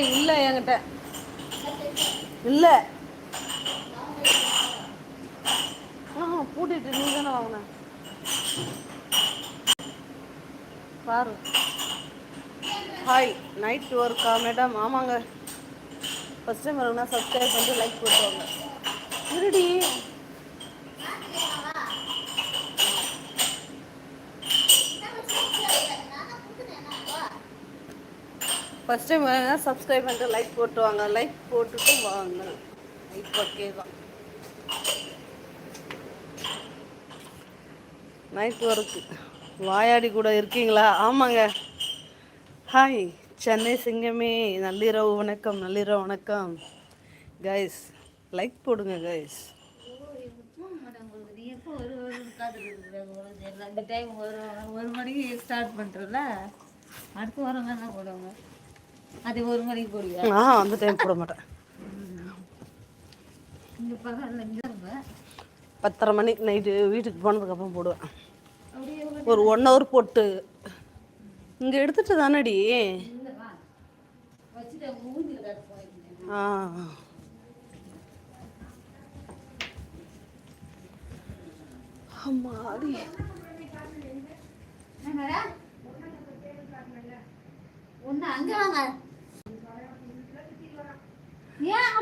இல்லை என்கிட்ட. இல்லை. ஆ பூட்டிட்டு நீ தானே வாங்கின? பாரு. ஹாய் நைட் ஒர்க்கா மேடம் ஆமாங்க. ஃபஸ்ட் டைம் வருங்கன்னா சப்ஸ்கிரைப் பண்ணிட்டு லைக் போட்டுவாங்க இருடி. ஃபஸ்ட் டைம் வேணால் சப்ஸ்கிரைப் பண்ணிட்டு லைக் போட்டு வாங்க. லைக் போட்டுட்டு வாங்க. லைக் ஓகே தான் நைட் ஒர்க்கு வாயாடி கூட இருக்கீங்களா? ஆமாங்க. ஹாய் சென்னை சிங்கமே. நள்ளிரவு வணக்கம் நள்ளிரவு வணக்கம். கைஸ் லைக் போடுங்க கைஸ் டைம் ஒரு ஒரு மணிக்கு ஸ்டார்ட் பண்ணுறல அடுத்த வாரம் தான் போடுவாங்க. அது ஒரு மணிக்கு போடுவியா? நான் அந்த டைம் போட மாட்டேன். இந்த பகலில் இங்கே பத்தரை மணி நைட்டு வீட்டுக்கு போனதுக்கப்புறம் போடுவேன். ஒரு ஒன் ஹவர் போட்டு. இங்கே எடுத்துட்டு தானடி. ஆ. அம்மாடி ஒன்று அங்கே வாங்க. ஏன்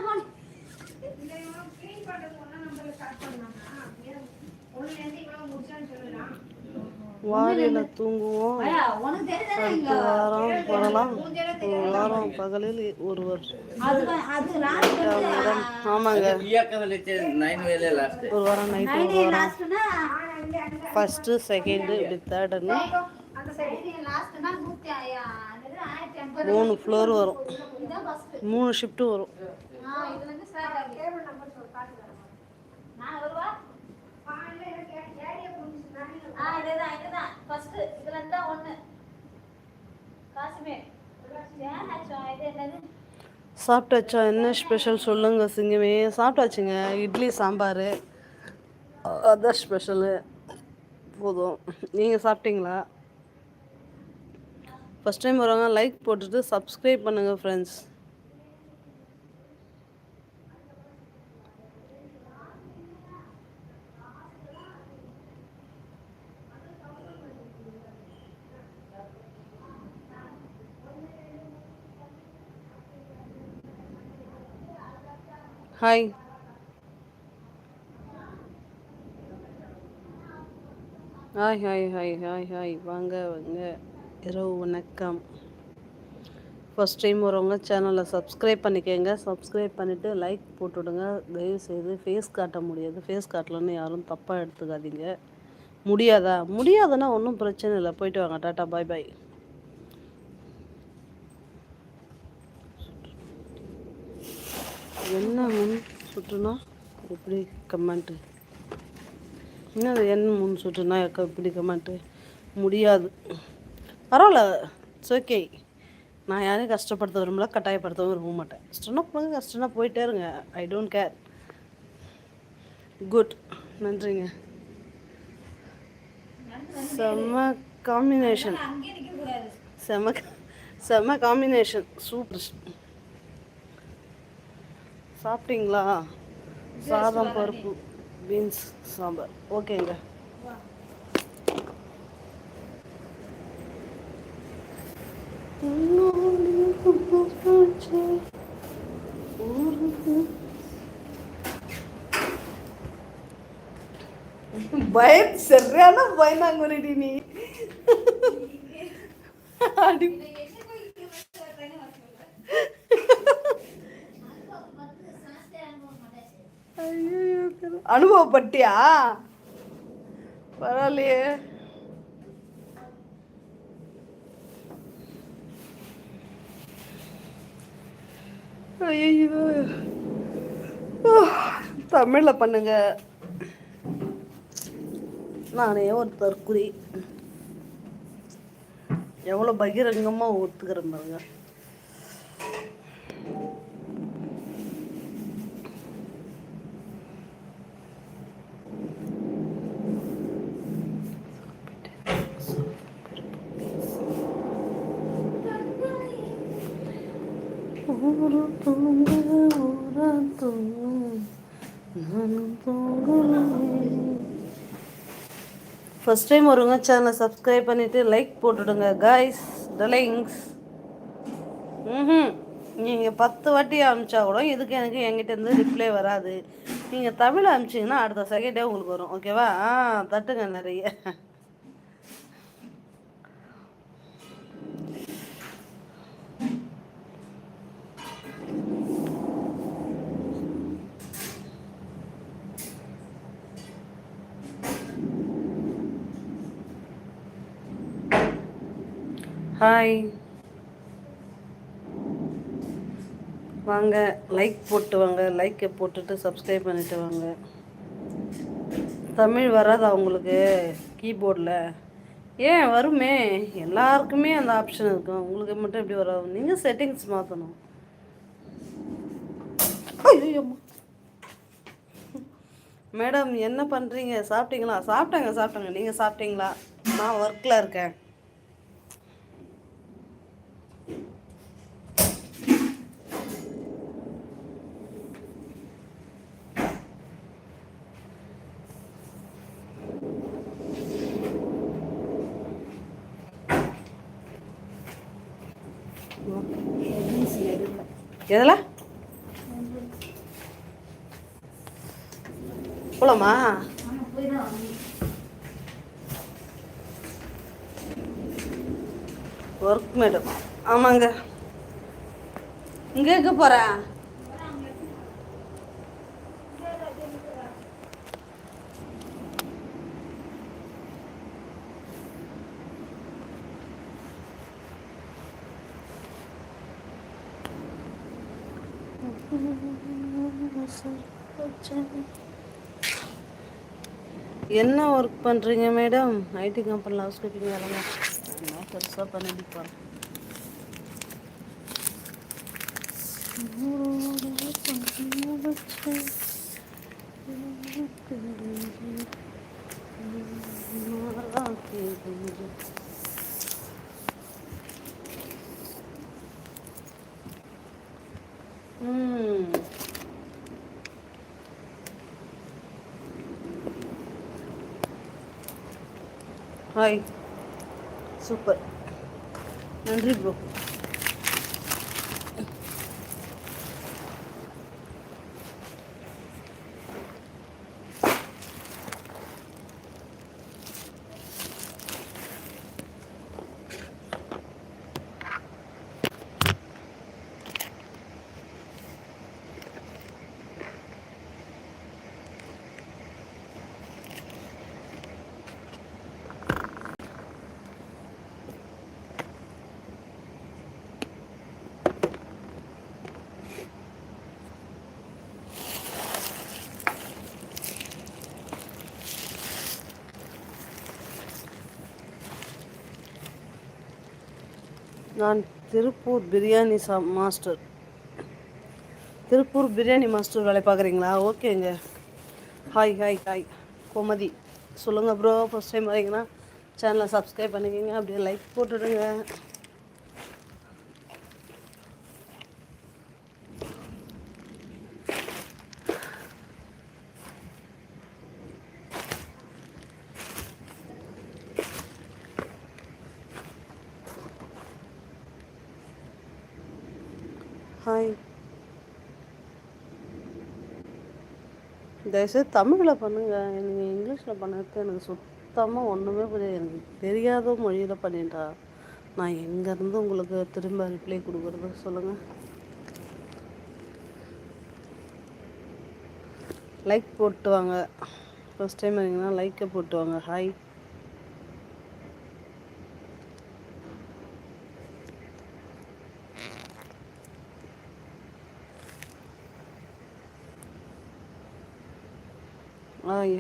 வாரியில தூங்குவோம். அடுத்த வாரம் போடலாம். ஒரு வாரம் பகலில் ஒருவர் ஆமாங்க. ஒரு வாரம் நைட் ஒரு வாரம். ஃபஸ்ட்டு செகண்டு இப்படி தேர்டுன்னு மூணு ஃப்ளோர் வரும். மூணு ஷிஃப்ட்டு வரும் ஆ, இதுல இருந்து start ஆகுது. நான் வருவா? ஆ, இதுதான், இதுதான். first. இதுல இருந்தா ஒண்ணு. காசுமே. ஏதாச்சும் இது என்னது? சாப்பிட்டாச்சா என்ன ஸ்பெஷல் சொல்லுங்க சிங்கமே சாப்பிட்டாச்சுங்க இட்லி சாம்பார் அதான் ஸ்பெஷலு போதும் நீங்கள் சாப்பிட்டீங்களா ஃபஸ்ட் டைம் வரவங்க லைக் போட்டுட்டு சப்ஸ்கிரைப் பண்ணுங்கள் friends hi hi hi hi hi hi வாங்க வாங்க. இரவு வணக்கம். ஃபஸ்ட் டைம் வரவங்க சேனலை சப்ஸ்கிரைப் பண்ணிக்கோங்க. சப்ஸ்கிரைப் பண்ணிவிட்டு லைக் போட்டுவிடுங்க தயவு செய்து ஃபேஸ் காட்ட முடியாது. ஃபேஸ் காட்டலன்னு யாரும் தப்பாக எடுத்துக்காதீங்க. முடியாதா? முடியாதுன்னா ஒன்றும் பிரச்சனை இல்லை. போயிட்டு வாங்க. டாட்டா பாய் பாய் என்ன முன் சுற்றுனா? எப்படி கமெண்ட்டு என்ன என்ன முன் சுற்றுனா? எப்படி கமெண்ட்டு முடியாது. பரவாயில்ல. இட்ஸ் ஓகே நான் யாரையும் கஷ்டப்படுத்த விரும்பல கட்டாயப்படுத்தவும் விரும்ப மாட்டேன். கஷ்டம்னா போங்க கஷ்டம்னா போயிட்டே இருங்க. ஐ டோன்ட் கேர் குட் நன்றிங்க. செம்ம காம்பினேஷன் செம்ம செம்ம காம்பினேஷன் சூப்பர் சாப்பிட்டீங்களா? சாதம் பருப்பு பீன்ஸ் சாம்பார். ஓகேங்க பயம் சரியான பயந்தாங்குறிடி நீ. அடி. அனுபவப்பட்டியா? பரவாயில்லையே. ஐயோ தமிழில் பண்ணுங்க. நானே ஒரு தற்குறி எவ்வளோ பகிரங்கமாக ஒத்துக்கிறேன் பாருங்க. ஊரு தூங்க ஊரா தூங்க நானும் தூங்குறேன் ஃபஸ்ட் டைம் வருங்க சேனலை சப்ஸ்கிரைப் பண்ணிவிட்டு லைக் போட்டுடுங்க காய்ஸ் டலிங்ஸ் ம் நீங்கள் பத்து வாட்டி அனுப்பிச்சா கூட இதுக்கு எனக்கு என்கிட்டேருந்து ரிப்ளை வராது. நீங்கள் தமிழ் அனுப்பிச்சிங்கன்னா அடுத்த செகண்டே உங்களுக்கு வரும். ஓகேவா ஆ தட்டுங்க நிறைய. ஹாய் வாங்க லைக் போட்டு வாங்க லைக்கை போட்டுட்டு சப்ஸ்கிரைப் பண்ணிட்டு வாங்க. தமிழ் வராதா உங்களுக்கு? கீபோர்டில் ஏன் வருமே. எல்லாருக்குமே அந்த ஆப்ஷன் இருக்கும். உங்களுக்கு மட்டும் எப்படி வராது? நீங்கள் செட்டிங்ஸ் மாற்றணும் மேடம் என்ன பண்ணுறீங்க சாப்பிட்டீங்களா? சாப்பிட்டாங்க சாப்பிட்டாங்க. நீங்கள் சாப்பிட்டீங்களா? நான் ஒர்க்கில் இருக்கேன். எதில்? போலாமா? ஒர்க் மேடம் ஆமாங்க. இங்கே இருக்க போகிறேன் என்ன ஒர்க் பண்ணுறீங்க மேடம் ஐடி கம்பெனியில் ஹவுஸ் கீப்பிங் வேலைங்க நான் பெருசாக பண்ணிட்டு போகிறேன் ம் ஹாய் சூப்பர் நன்றி ப்ரோ நான் திருப்பூர் பிரியாணி சா மாஸ்டர். திருப்பூர் பிரியாணி மாஸ்டர் வேலை பார்க்குறீங்களா? ஓகேங்க ஹாய் ஹாய் ஹாய் கோமதி சொல்லுங்கள் ப்ரோ ஃபஸ்ட் டைம் வரீங்கன்னா சேனலை சப்ஸ்கிரைப் பண்ணிக்கோங்க. அப்படியே லைக் போட்டுடுங்க. ஹாய் தயவுசெய்து தமிழில் பண்ணுங்கள் நீங்கள் இங்கிலீஷில் பண்ணுறது எனக்கு சுத்தமாக ஒன்றுமே புரியாது. எனக்கு தெரியாத மொழியில் பண்ணிட்டா. நான் எங்கேருந்து உங்களுக்கு திரும்ப ரிப்ளை கொடுக்குறது சொல்லுங்கள் லைக் போட்டு வாங்க ஃபஸ்ட் டைம் வரீங்கன்னா லைக்கை போட்டு வாங்க ஹாய்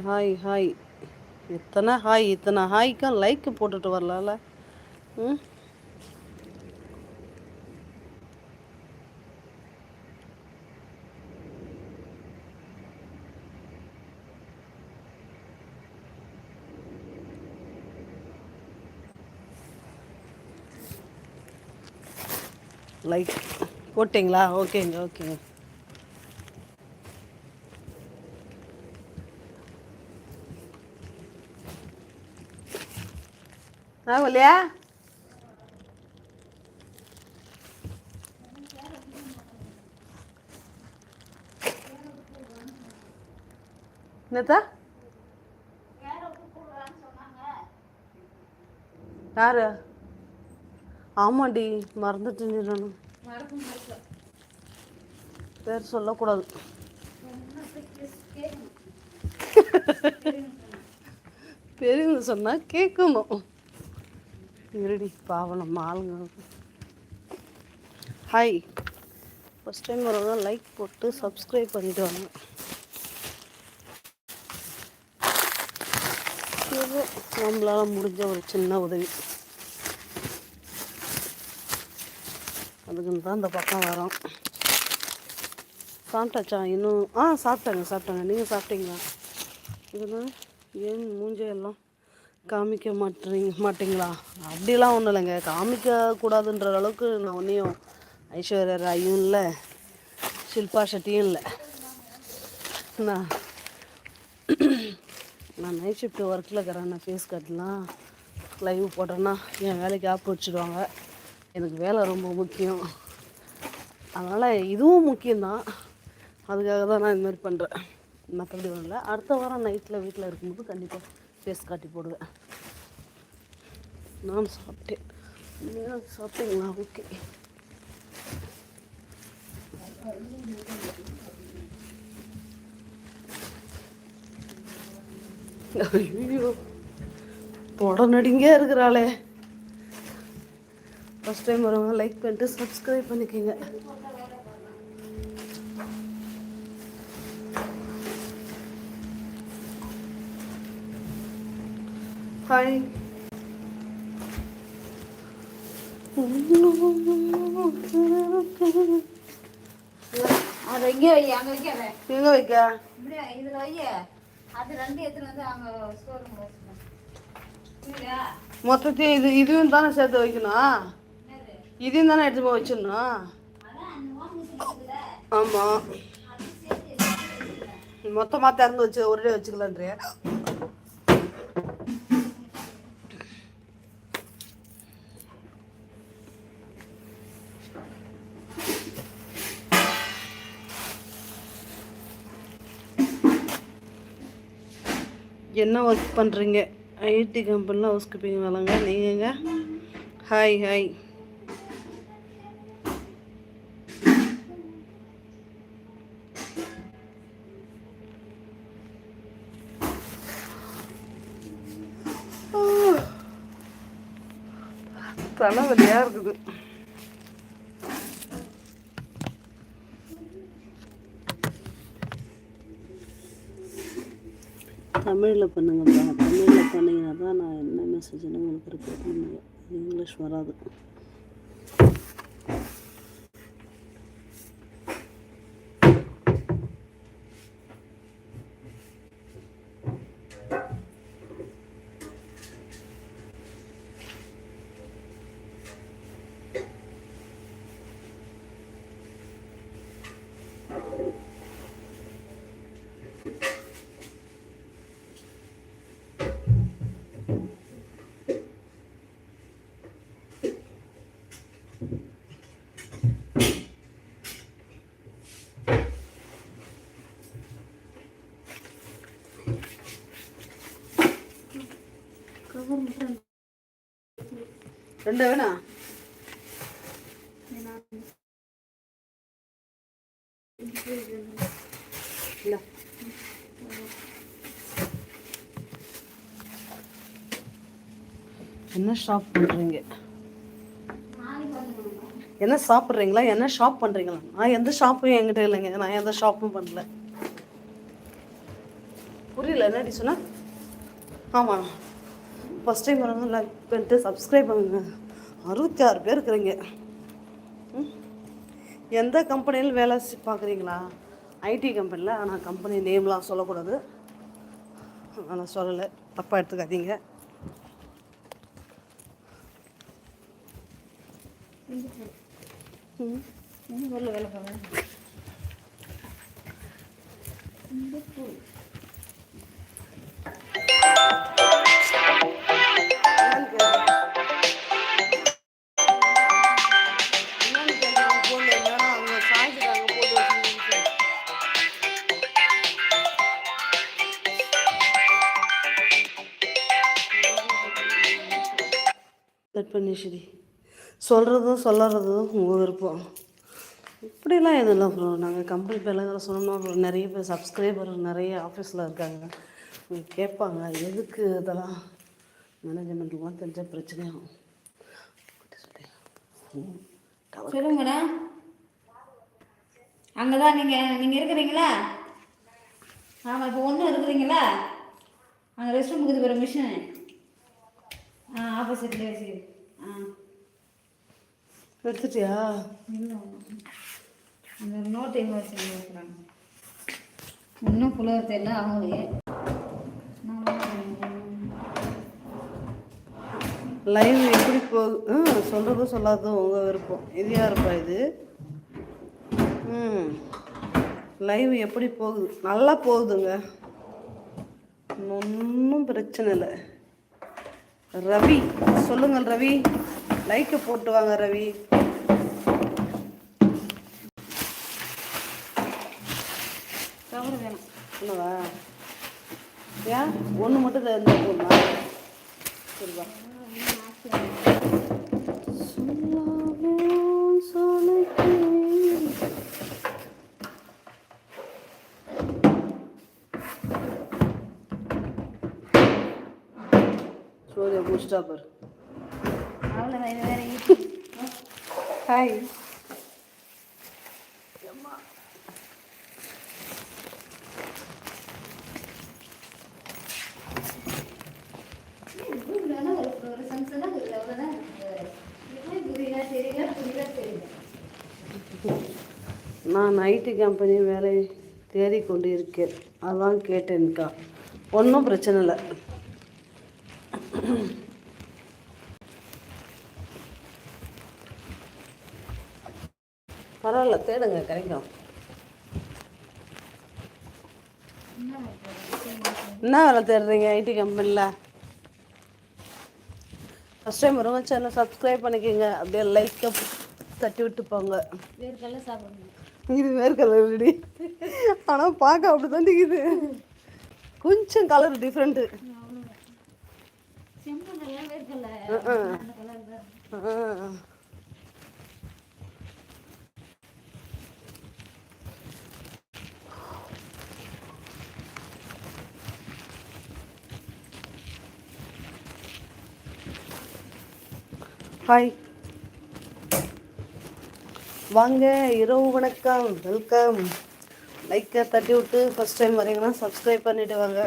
ஹாய் ஹாய். இத்தனை ஹாய் இத்தனை ஹாய்க்கும் லைக்கு போட்டுட்டு வரலாம்ல. ம்? லைக் போட்டிங்களா? ஓகேங்க ஓகேங்க. ராகுலியா என்னத்தா யாரு ஆமாண்டி மறந்துட்டு நான். பேர் சொல்லக்கூடாது. பெரியவங்க சொன்னால் கேட்கணும். இருடி பாவம் நம்ம ஆளுங்க ஹாய் ஃபஸ்ட் டைம் வரவங்க லைக் போட்டு சப்ஸ்கிரைப் பண்ணிட்டு வாங்க நம்மளால் முடிஞ்ச ஒரு சின்ன உதவி. அதுக்குன்னு தான் இந்த பக்கம் வரோம் சாப்பிட்டாச்சா? இன்னும் ஆ சாப்பிட்டாங்க சாப்பிட்டாங்க. நீங்கள் சாப்பிட்டீங்களா? இதுதான் ஏன் மூஞ்சையெல்லாம் காமிக்க மாட்டீங்க மாட்டிங்களா? அப்படிலாம் ஒன்றும் இல்லைங்க. காமிக்க கூடாதுன்ற அளவுக்கு நான் ஒன்றையும் ஐஸ்வர்யா ராயும் இல்லை ஷில்பா ஷெட்டியும் இல்லை. நான் நான் நைட் ஷிஃப்ட் ஒர்க்கில் இருக்கிறேன் நான் ஃபேஸ் கட்டலாம் லைவ் போட்டேன்னா என் வேலைக்கு ஆப் வச்சுடுவாங்க எனக்கு வேலை ரொம்ப முக்கியம். அதனால் இதுவும் முக்கியம்தான். அதுக்காக தான் நான் இந்த மாதிரி பண்ணுறேன் மற்றபடி ஒன்றும் இல்லை. அடுத்த வாரம் நைட்டில் வீட்டில் இருக்கும்போது கண்டிப்பாக ஃபேஸ் காட்டி போடுவேன். நான் சாப்பிட்டேன். நீங்கள் சாப்பிட்டீங்களா? ஓகே ஐயோ உடனடிங்க இருக்கிறாளே. ஃபஸ்ட் டைம் வரவங்க லைக் பண்ணிட்டு சப்ஸ்கிரைப் பண்ணிக்கோங்க. ஹாய் அது எங்கே வைக்க? இதில் ரெண்டு எடுத்துன்னு வந்து ஸ்டோர் மொத்தத்தையும் இது இதுவும் தானே சேர்த்து வைக்கணும்? இதையும் தானே எடுத்து போய் வச்சிடணும்? ஆமாம். மொத்தமாக திறந்து வச்சு ஒரே வச்சுக்கலான்றியா. என்ன ஒர்க் பண்ணுறீங்க ஐடி கம்பெனியில் ஹவுஸ் கீப்பிங் வேலைங்க. நீங்கங்க? ஹாய் ஹாய் தலைவலியாக இருக்குது. தமிழில் பண்ணுங்கப்பா. தமிழில் பண்ணிங்கன்னா தான் நான் என்ன மெசேஜ்னு உங்களுக்கு ரிப்போர்ட் பண்ணுவேன் இங்கிலீஷ் வராது. ரெண்டு வேணா? இல்லை. என்ன ஷாப் பண்ணுறீங்க என்ன சாப்பிட்றீங்களா என்ன ஷாப் பண்ணுறீங்களா நான் எந்த ஷாப்பும் என்கிட்ட இல்லைங்க. நான் எந்த ஷாப்பும் பண்ணல. புரியல என்னடி சொன்ன? ஆமாம் ஃபஸ்ட் டைம் வரவங்க லைக் பண்ணிட்டு சப்ஸ்கிரைப் பண்ணுங்க. அறுபத்தி ஆறு பேர் இருக்கிறீங்க. ம்? எந்த கம்பெனியில் வேலை பார்க்குறீங்களா? ஐடி கம்பெனியில் ஆனால் கம்பெனி நேம்லாம் சொல்லக்கூடாது. நான் சொல்லலை. தப்பாக எடுத்துக்காதீங்க. பொருள் வேலை இந்த கட் பண்ணி சொல்கிறதும் சொல்லறதும் உங்கள் விருப்பம். இப்படிலாம் எதுவும் ப்ரோ நாங்கள் கம்பெனி பேர்லாம் இதெல்லாம் சொன்னோம்னா அப்புறம் நிறைய பேர் சப்ஸ்கிரைபர் நிறைய ஆஃபீஸில் இருக்காங்க. அவங்க கேட்பாங்க எதுக்கு இதெல்லாம்? மேனேஜ்மெண்ட்லாம் தெரிஞ்ச பிரச்சனையாகும். சொல்லுங்க மேடம் அங்கே தான் நீங்கள் நீங்கள் இருக்கிறீங்களா? ஆமாம் இப்போ ஒன்றும் இருக்கிறீங்களா? அங்கே ரெஸ்ட் ரூம் இருக்குது பாரு மிஷின் ஆ ஆப்போசிட்லேயே வச்சுக்கிது ஆ. எடுத்துட்டியா? இல்லை அந்த நோட் எங்கே வச்சுருக்காங்க? இன்னும் புலவர் தெரியல அவங்களே. லைவ் எப்படி போகுது ம் சொல்கிறதும் சொல்லாததும் உங்கள் விருப்பம். இது யாருப்பா இது? ம். லைவ் எப்படி போகுது? நல்லா போகுதுங்க. ஒன்றும் பிரச்சனை இல்லை. ரவி சொல்லுங்கள் ரவி. லைக்கை போட்டு வாங்க ரவி. கவர் வேணும். என்னவா? ஏன்? ஒன்று மட்டும் இருந்தால் போதுமா சரிவா சோரியா பூஸ்டாப்பர் அவ்வளோ வேறு வேறு ஹாய் ஒரு சம்சனாக இருக்குது அவ்வளோதான் புரியல தெரியல புரியல தெரியல நான் ஐடி கம்பெனி வேலை தேடிக்கொண்டு இருக்கேன் அதான் கேட்டேன்க்கா. ஒன்றும் பிரச்சனை இல்லை. பரவாயில்ல தேடுங்க கிடைக்கும். என்ன வேலை தேடுறீங்க ஐடி கம்பெனியில்? ஃபஸ்ட் டைம் வருவாங்க சேனல் சப்ஸ்கிரைப் பண்ணிக்கோங்க. அப்படியே லைக்கை தட்டி விட்டு போங்க. வேர்க்கடலை சாப்பிடுங்க இது வேறு கலர் ரெடி ஆனால் பார்க்க அப்படி தான் இருக்குது கொஞ்சம் கலர் டிஃப்ரெண்ட்டு ஹாய் வாங்க இரவு வணக்கம் வெல்கம் லைக்கை தட்டி விட்டு ஃபஸ்ட் டைம் வரீங்கன்னா சப்ஸ்கிரைப் பண்ணிவிட்டு வாங்க.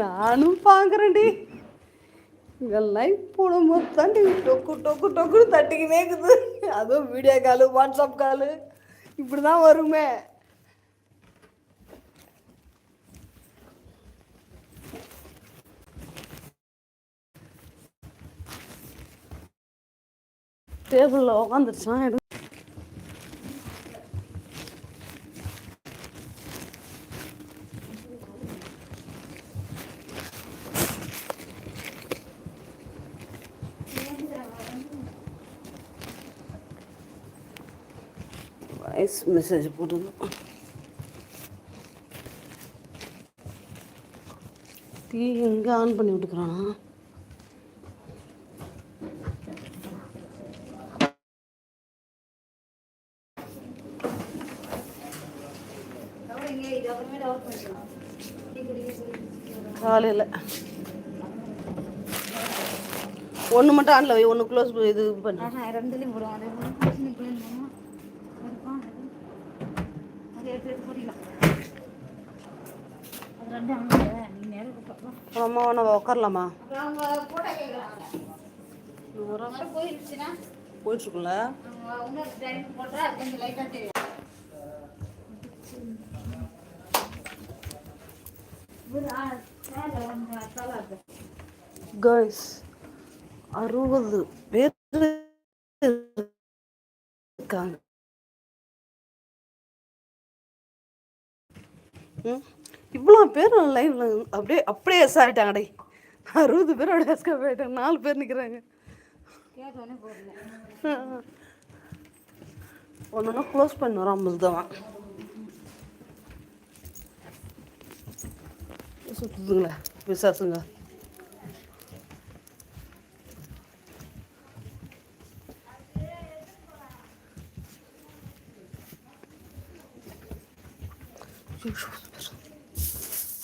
நானும் பார்க்குறேன்டி இதெல்லாம் இப்போ மொத்தாண்டி தாண்டி டொக்கு டொக்கு டொக்குன்னு தட்டிக்கினே இருக்குது. அதுவும் வீடியோ காலு வாட்ஸ்அப் காலு இப்படி தான் வருமே டேபிளில் உக்காந்துருச்சுன்னா மெசேஜ் போட்டுருந்தோம் டீ எங்கே ஆன் பண்ணி விட்டுக்கிறானா? காலையில். ஒன்று மட்டும் ஆனில் வை ஒன்று க்ளோஸ் இது பண்ணு. ஆஹா ரெண்டுலையும் போடுவோம். அம்மா நம்ம உட்காரலாமா போயிட்டு இருக்குல்ல கேர்ள்ஸ் அறுபது பேர் இருக்காங்க. இவ்வளோ பேர் லைவ்ல அப்படியே அப்படியே எஸ் ஆகிட்டாங்கடே அறுபது பேரோட அப்படியே எஸ்கேப் ஆகிட்டாங்க நாலு பேர் நிற்கிறாங்க கேட்டோன்னே ஒன்று க்ளோஸ் பண்ணி வரோம் ஐம்பது தான் சுற்றுதுங்களே விசாசுங்க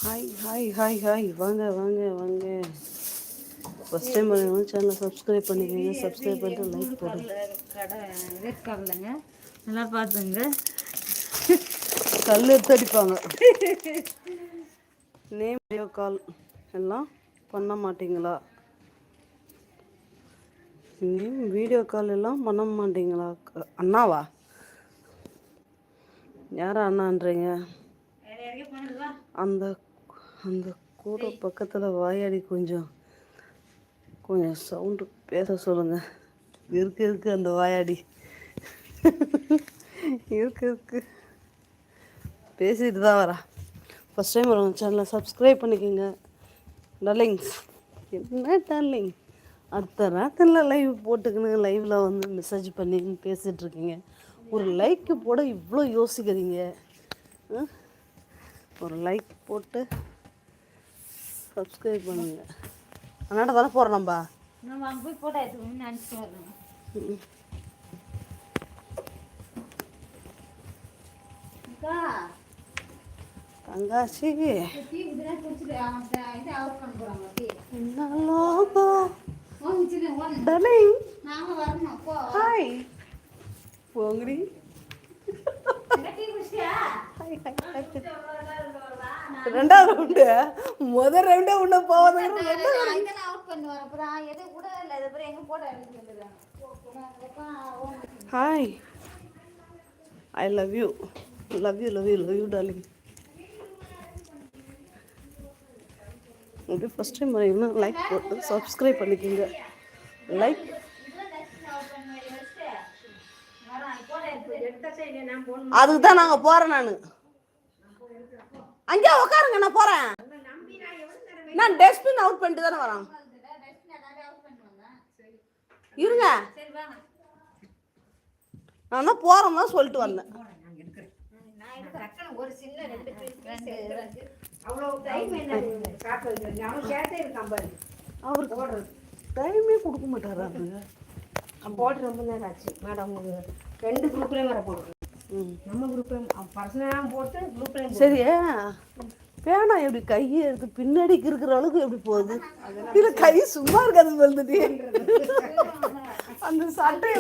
ஹாய் ஹாய் ஹாய் ஹாய் வாங்க வாங்க வாங்க. ஃபஸ்ட் டைம் பண்ணுங்க சேனலை சப்ஸ்கிரைப் பண்ணிக்கோங்க. சப்ஸ்கிரைப் பண்ணிட்டு லைக் போடுங்க. கடை ரெட் கலர்லங்க நல்லா பார்த்துங்க கல் எடுத்து அடிப்பாங்க. நேம் வீடியோ கால் எல்லாம் பண்ண மாட்டீங்களா? நேம் வீடியோ கால் எல்லாம் பண்ண மாட்டீங்களா? அண்ணாவா? யாரா அண்ணான்றீங்க? அந்த அந்த கூட பக்கத்தில் வாயாடி கொஞ்சம் கொஞ்சம் சவுண்டு பேச சொல்லுங்கள் இருக்கு இருக்கு அந்த வாயாடி. இருக்கு இருக்கு. பேசிட்டு தான் வரா ஃபஸ்ட் டைம் வரும் சேனலை சப்ஸ்கிரைப் பண்ணிக்கோங்க. டர்லிங்ஸ் என்ன டார்லிங் அடுத்த நேரத்தில் லைவ் போட்டுக்கின்னு லைவில் வந்து மெசேஜ் பண்ணி பேசிகிட்ருக்கீங்க ஒரு லைக்கு போட இவ்வளோ யோசிக்கிறீங்க ஒரு லைக் போட்டு சப்ஸ்கிரைப் பண்ணுங்க. அண்ணாட்ட தானே போகிறோம் நம்ம அங்கே போய் போட்டோ எடுத்துக்கணும்னு நினச்சிட்டு வரணும் அப்போ. ஹாய் போங்கடி. என்ன டீ குடிச்சியா ரெண்டாவது ரவுண்டு முதல் ரவுண்டே உன்ன வந்துடுறாங்க hi I love you love you love you love you darling அப்படியே ஃபஸ்ட் டைம் வரீங்கன்னா லைக் போட்டு சப்ஸ்கிரைப் பண்ணிக்கோங்க. லைக் அதுக்கு தான் நாங்கள் போகிறேன் நான். அங்கே உட்காருங்க நான் போகிறேன் நான் டஸ்ட்பின் அவுட் பண்ணிட்டு தானே வரேன் இருங்க. நான் தான் போகிறேன் தான் சொல்லிட்டு வந்தேன். ஒரு சின்ன அவ்வளோ டைம் என்ன அவன் கேட்டே இருக்கான் பாரு அவருக்கு டைமே கொடுக்க மாட்டாரு? அவரு போட்டு ரொம்ப நேரம் ஆச்சு. மேடம் ரெண்டு குரூப்லேயும் வர போடுறோம் நம்ம அவன் பர்சனலாக போட்டு குரூப்லேயும் சரி பேனா எப்படி கையை எடுத்து பின்னாடிக்கு இருக்கிற அளவுக்கு எப்படி போகுது? இல்ல கை சும்மா இருக்காது வந்துட்டு அந்த சட்டையை